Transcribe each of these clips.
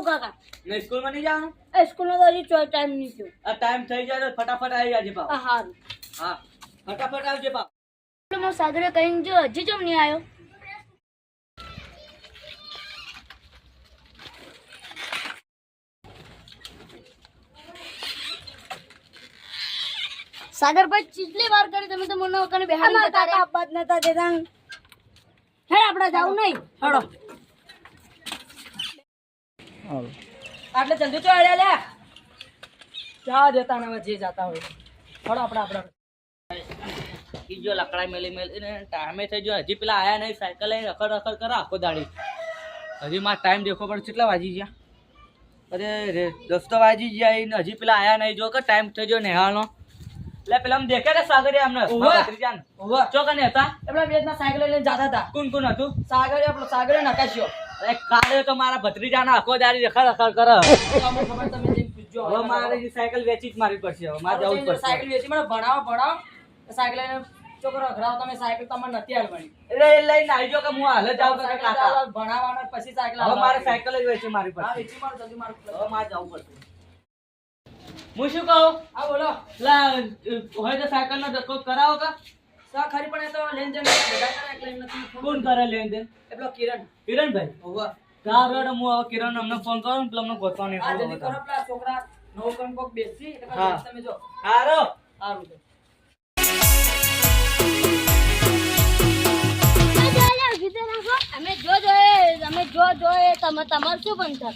જવું કાકા. ને સ્કૂલમાં નહીં જવાનું? એ સ્કૂલનો તો હજી ટાઈમ નહીં થયો. આ ટાઈમ થઈ જાય તો ફટાફટ આવી જાજે પાવ હા હા ફટાફટ આવજે કહીને જો હજી કેમ નહીં આવ્યો? સાગરભાઈ ચીટલી વાર કરી તમે તો મને બેહાડી નતા દેતા. હે આપણે જાવું નહીં. હડો. આટલે જલ્દી તો આડ્યા લે. ચા જતા ને જે જતા હોય. હડો આપણે આપડા જો લકડા મેલી મેલી ને ટાઈમે થઈ ગયો. હજી પેલા આયા નહીં સાયકલ લઈને રખડ રખડ કરે આખો દાડી. હજી મારે ટાઈમ દેખો પડે. કેટલા વાગી ગયા? અરે રે દસ તો વાગી ગયા ને હજી પેલા આયા નહીં. જો કે ટાઈમ થઈ ગયો નેહાળનો. એટલે પેલા દેખે ને સાગરિયા અમને? મારા ભત્રીજાને. ચો કને હતા? એમના બેદના સાયકલ લઈને જતા હતા. કોણ કોણ હતું? સાગરે આપણો સાગરે નકાશ્યો. અરે કાલે તો મારા ભત્રીજાના આખો દાડી રખડ રખડ કરે. અમને ખબર તમે જઈને પૂછજો હવે મારે સાયકલ વેચી જ મારી પડશે હવે મારે જવું પડશે. સાયકલ વેચી મને ભણાવો ભણાવો. સાયકલ લઈને છોકરો અઘરાવ તમે સાયકલ તમારે નથી હાલવાની. એટલે એ લઈને આવજો કે હું હાલ જ આવું કાકા ભણાવવાનો પછી સાયકલ હવે મારે. સાયકલ જ વેચી મારવી હા વેચી મારો જલ્દી મારું હવે મારે જવું પડશે. હું શું કહું? હા બોલો. લા હોય તો સાયકલ નો ધક્કો કરાવો કા? સા ખરી પણ એ તો લેન દેન બધા કરે એટલે નથી. કોણ કરે લેન દેન? એ પેલો કિરણ. કિરણભાઈ? ઓવા તાર રેડ હું કિરણ અમને ફોન કરો ને પેલા અમને ગોતવા નહીં આ જલ્દી કરો પેલા છોકરા નવ કંઈક કોક બેસી એટલે તમે જો. હારો. છે અમે જો જોઈએ અમે જો જોઈએ તમે તમારે શું બનતા?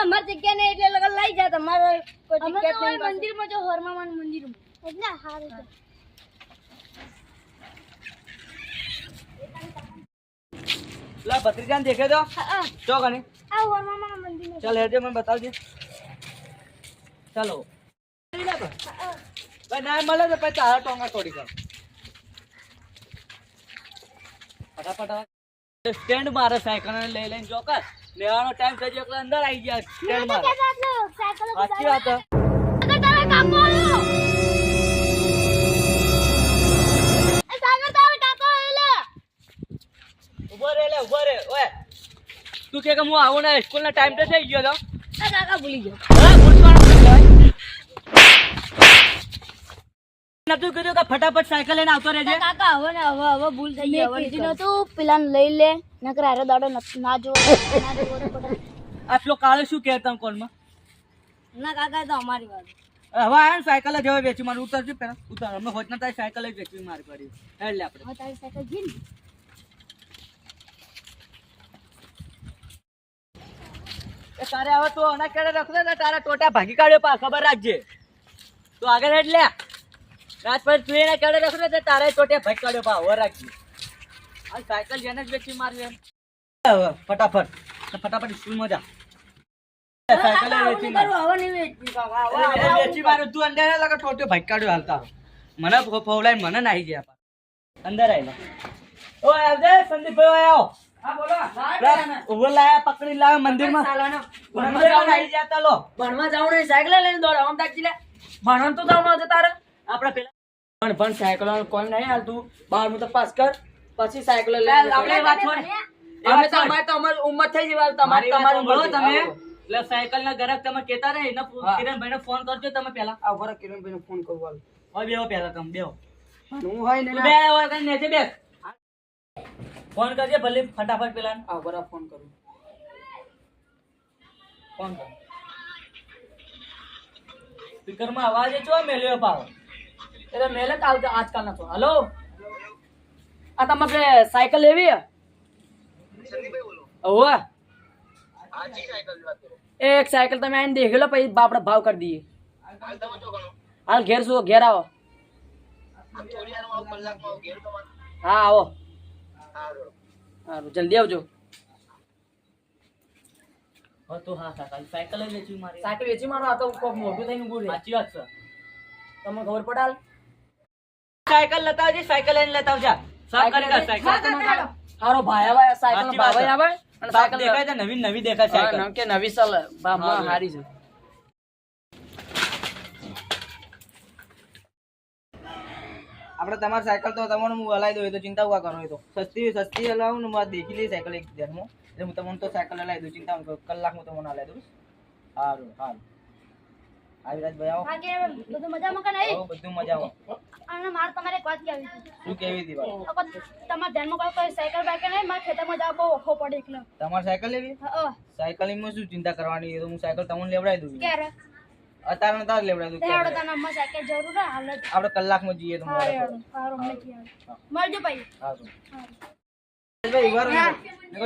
અમાર જગ્યા ને એટલે લગન લઈ જાય તમારે કોઈ જગ્યા મંદિરમાં જો હરમામાન મંદિરમાં. એટલે હારું લા ભત્રીજાને દેખે તો ચો કને ચાલ હેડજો મને બતાવજે. ચાલો. ભાઈ ના મળે તો પછી તારા ટોંગા તોડી કર ફટાફટ સ્ટેન્ડ મારે સાયકલ લઈ લઈને ચોક્કસ લેવાનો ટાઈમ થઈ ગયો એટલે અંદર આવી ગયા. સ્ટેન્ડ મારે. સાચી વાત તું કે કે હું આવું ને સ્કૂલ ના ટાઈમ તો થઈ ગયો તો. કાકા ભૂલી ગયો. નતું કીધું કે ફટાફટ સાયકલ લઈને આવતો રહેજે. કાકા હવે ને હવે હવે ભૂલ થઈ ગઈ હવે કીધું નતું પેલા લઈ લે નકર હારે દાડો ના પડે. આટલો કાળો શું કહેતા કોણમાં? ના કાકા તો અમારી વાત. હવે સાયકલ જ હવે વેચી મારું. ઉતરજો પેલા. ઉતાર અમે હોત ના તારી સાયકલ જ વેચવી મારી પડી. એટલે આપણે. તારી સાયકલ છે ને એ તારે હવે તો આના કેડે રખડે ને તારા ટોટા ભાગી કાઢ્યો પા ખબર રાખજે. તો આગળ હેડ લે. રાત પર તું એના કેડે રખતો ને તારે ટોટે ભાગી કાઢ્યો પા હવે રાખજે. આ સાયકલ જેને જ વેચી મારવી એમ. ફટાફટ. ફટાફટ સ્કૂલમાં જા. સાયકલ જ વેચી માર. હવે નહીં વેચી કાકા હવે અરે, અરે, વેચી મારું. તું અંદર ના લગા ટોટે ભાગી કાઢ્યો હાલતા મને ફો- ફોવલાઈને મને નાહી ગયા અંદર આવી ઓ આવજે સંદીપભાઈ ભાઈ આવો. હા બોલો પેલા ઊભો લાયા પકડી લાયા મંદિરમાં. સાલાનો આવી જતા લો. ભણવા જાવ નહીં સાયકલ લઈને દોડ. આમ તાકી લે. ભણવાનું તો જાવ ન તારે આપણે પેલા પણ પણ સાયકલ કોઈ નહીં હાલતું. બારમું તો પાસ કર પછી સાયકલ લઈને આપણે વાત અમે તો અમારે તો અમારી ઉંમર થઈ ગઈ તમારી તમારી ઉંમર તમે તમે. એટલે સાયકલ ના ગ્રાહક તમે કેતા રહે એને કિરણભાઈ ને ફોન કરજો તમે પેલા. આ વરા કિરણભાઈને ફોન કરું હાલ. હવે બેહો પેલા તમે બેહો. હું હોય ને બે હોય નેચે બેસ. ફોન કરજે ભલે ફટાફટ પેલા આ વરા ફોન કરું ફોન કર સ્પીકરમાં અવાજ ચો મેલ્યો પાવ એટલે મેલે કાલ આજકાલ ના તો હલો આ તમારે સાયકલ લેવી હે ઓવે એક સાયકલ તમે આઈને દેખ લો પછી આપણે ભાવ કરી દઈએ હાલ ઘેર શું ઘેર આવો હા આવો સારું જલ્દી આવજો. તો હા સાયકલ સાયકલ વેચી મારી. સાયકલ વેચી મારો આ તો કોક મોટું થઈને ઊભું રહે. સાચી વાત છે. તમને ખબર પડે સાયકલ લેતા આવજે સાયકલ લઈને લેતા આવજા સાયકલ હારો સાયકલ. અને સાયકલ દેખાય છે નવી નવી દેખાય સાયકલ. કે નવી સલ હા, હારી છે. આપણે તમારી સાયકલ તો તમારું હું હલાવી દઉં એ તો ચિંતા ઊભા કરો એ તો. સસ્તી સસ્તી હલાવું ને હું દેખી લઈ સાયકલ એક ધ્યાનમાં એટલે હું તમને તો સાયકલ હલાવી દઉં ચિંતા કલાક હું તમને હલાવી દઉં સારું સારું આવી બધું મજામાં કે નહીં બધું મજા આવો? અને મારે તમારે એક વાત કહેવી શું કેવી હતી વાત? તમારા ધ્યાનમાં કોઈ કોઈ સાયકલ બાઈક નહીં મારે ખેતરમાં જવા બહુ ઓખો પડે એકલો. તમારે સાયકલ લેવી? હા. સાયકલિંગમાં શું ચિંતા કરવાની? એ તો હું સાયકલ તમને લેવડાવી દઉં. ક્યારે? અત્યારે ન તાર લેવડા દુખ તેડો ક્યારે? નમ અમ્મા જરૂર હાલત હાલ કલાકમાં કલાકમાં જઈએ તો સારું ખ્યાલ મળજો ભાઈ. હા તો. ભાઈ વાર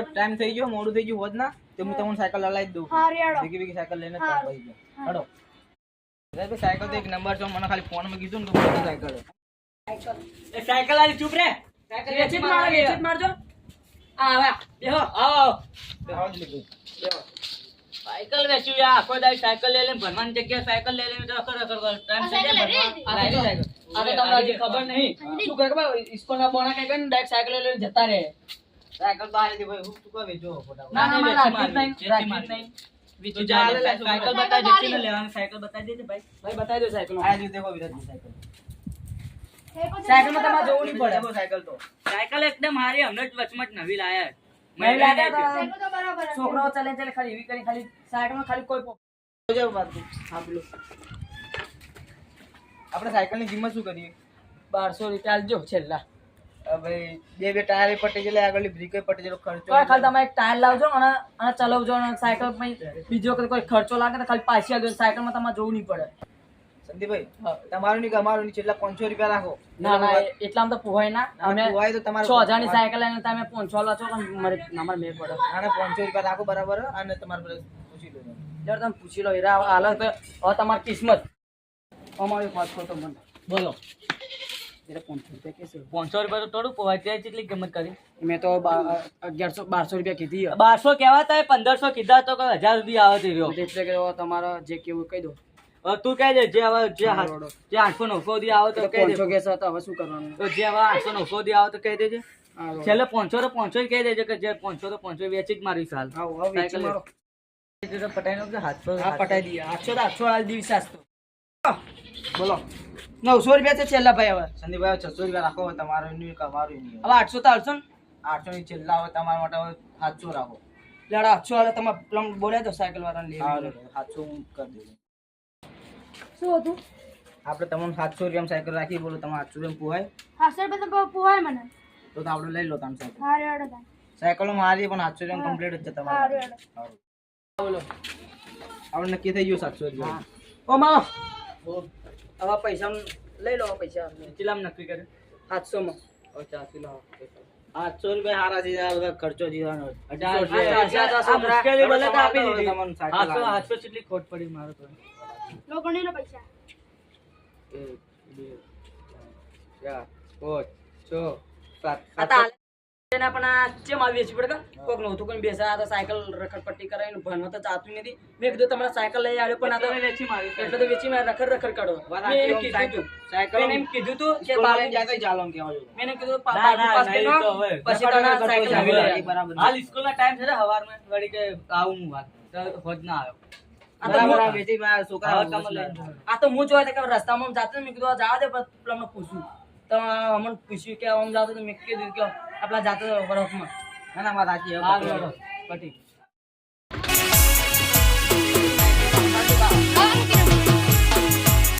ટાઈમ થઈ ગયો મોડું થઈ ગયું હોત ના તો હું તમને સાયકલ લલાઈ દઉં. હા રેડો ભેગી સાયકલ લઈને તો ભાઈ જાઓ. હડો. ભાઈ સાયકલ તો એક નંબર છે મને ખાલી ફોનમાં કીધું ને તો બધી સાયકલ એ સાયકલ આલી ચૂપ રે. સાયકલ મારો મારજો આ હવે બેહો. આવો. આવો. જ લીધું. સાયકલ વેચ્યું યાર. આખો દાડી સાયકલ લઈ લઈને ભણવાની જગ્યાએ સાયકલ લઈ લઈને તો અકર અકર કરો. ટાઈમ થઈ જાય ભણવા. આ તો આ તો તમને હજી ખબર નહીં. શું કહે ખબર? સ્કૂલના બોણા કઈ કરીને ડાયરેક્ટ સાયકલ લઈને જતા રહે. સાયકલ તો આ લીધી ભાઈ હું તું કહે વેચો ફટાફટ. ના ના વેચી મારે મારવી, રાખી જ નહીં વેચી રાખી જ મારવી. નહીં. તું જા લે, લે, સાયકલ સાયકલ બતાવી બતાવી દેજે દે. લેવાની સાયકલ બતાવી દેજે ભાઈ? ભાઈ બતાવી દો સાયકલ આ જો દેખો વિરાટની સાયકલ. સાયકલમાં તમારે જોવું નહીં પડે. દેખો સાયકલ તો. સાયકલ એકદમ હારી હમણાં જ વચમાં જ નવી લાયા છોકરાઓ ચાલે ચાલે ખાલી એવી કરી ખાલી સાયકલમાં ખાલી કોઈ. આપણે સાયકલની કિંમત શું કરીએ? બારસો રૂપિયા આલજો છેલ્લા. ભાઈ બે બે ટાયર પટી જાય આગળ બ્રેક પટી જાય ખર્ચો ખાલી તમે એક ટાયર લાવજો અને અને ચલાવજો અને સાયકલ બીજો કોઈ ખર્ચો લાગે તો ખાલી પાછી આવજો સાયકલમાં તમારે જોવું નહીં પડે. સંદીપભાઈ તમારું નહીં અમારું નહીં છેલ્લા પાંચસો રૂપિયા રાખો. ના ના એ- એટલામાં તો પોહાય ના. અમે અમે હોય તો તમારે છ હજારની સાયકલ લઈને તમે પાંચસો લો છો પણ મારે અમારે મેળ પડે? પાંચસો રૂપિયા રાખો બરાબર અને તમારે પૂછી લો. જરા તમે પૂછી લો હીરા હાલ હવે તમારી કિસ્મત. અમારી વાત કરો મને. બોલો. પાંચસો રૂપિયા પાંચસો રૂપિયા તો થોડું પોવાય ત્યાં કેટલી કિંમત કરી? મેં તો બા- અગિયારસો બારસો રૂપિયા કીધી બારસો કહેવાતા પંદરસો કીધા તો હજાર સુધી આવે છે રહ્યો. એટલે કે તમારે જે કેવું કહી દો. તું કહી દે જે હવે જે. જે આઠસો નવસો દી આવે તો કહી દે પાંચસો કહેશો હવે શું કરવાનું? તો જે હવે આઠસો નવસો દી આવે તો કહી દેજે. છેલ્લે પાંચસો તો પાંચસો કહી દેજે કે જે પાંચસો તો પાંચસો વેચી જ મારી સાલ. બોલો. નવસો રૂપિયા છે છેલ્લા ભાઈ હવે. સંદીપભાઈ છસો રૂપિયા રાખો તમારો એનું અમારું નહીં હવે આઠસો તો આઠસો ને? આઠસો ની છેલ્લા હવે તમારા માટે હવે સાતસો રાખો. લાડા આઠસો વાળા તમે પ્લમ બોલ્યા તો સાયકલ વાળાને હા સાતસો કરી દઉં. શું હતું? આપણે તમને સાતસો રૂપિયામાં સાયકલ રાખી બોલો તમે આઠસો રૂપિયા પુવાય સાતસો રૂપિયા તો પોહાય મને. તો તો આપણે લઈ લો તમે સાયકલ. હા રેડો તાન. સાયકલો મારી પણ આઠસો રૂપિયા કમ્પ્લીટ જ છે તમારે. રેડો બોલો. આપણે નક્કી થઈ ગયું સાતસો રૂપિયા. ઓ માં હવે પૈસા લઈ લો પૈસા. ચિલામ નક્કી કરે સાતસો માં લાવો રૂપિયા હારા બધા ખર્ચો છે આ અઢાર અઢાર, આ મુશ્કેલી બોલે તો આપી તમારે દીધી. સાયકલ હાથસો આવે. હાથસો જેટલી ખોટ પડી મારો તો. લો ગણી લો પૈસા. એક, બે, ચાર, પાંચ, છ, સાત. તો હાલે. એના પણ આ ચેમ આવી વેચી પડે કે કોક નહોતું કોઈ બેસા આ તો સાયકલ રખડપટ્ટી કરાવીને ભણવા તો ચાતું નથી. મેં કીધું તમારે સાયકલ લઈ આવ્યો પણ આ તો વેચી મારી એટલે તો વેચી મેં રખડ રખડ કાઢો. મેં એને સાચી, કીધું સાયકલ- તું મેં કીધું તું કે લઈને જાતા ચાલો એમ કહેવા મેં એને કીધું પા- ના, પાસ ના, તો હવે. પછી રખડ સાયકલ આવી લે. બરાબર. હાલ સ્કૂલ ના ટાઈમ છે હવાર હવારમાં વળી કે આવું હું વાત. તો હોજ ના આવ્યો આ તો હું- જોયા કે રસ્તામાં જાતો મેં કીધું જવા દે પેલા પૂછ્યું. તો અમને પૂછ્યું કે આમ જાતો મેં કીધું કે આપણા જાતો વરફમાં ના ના વાત સાચી. પટી.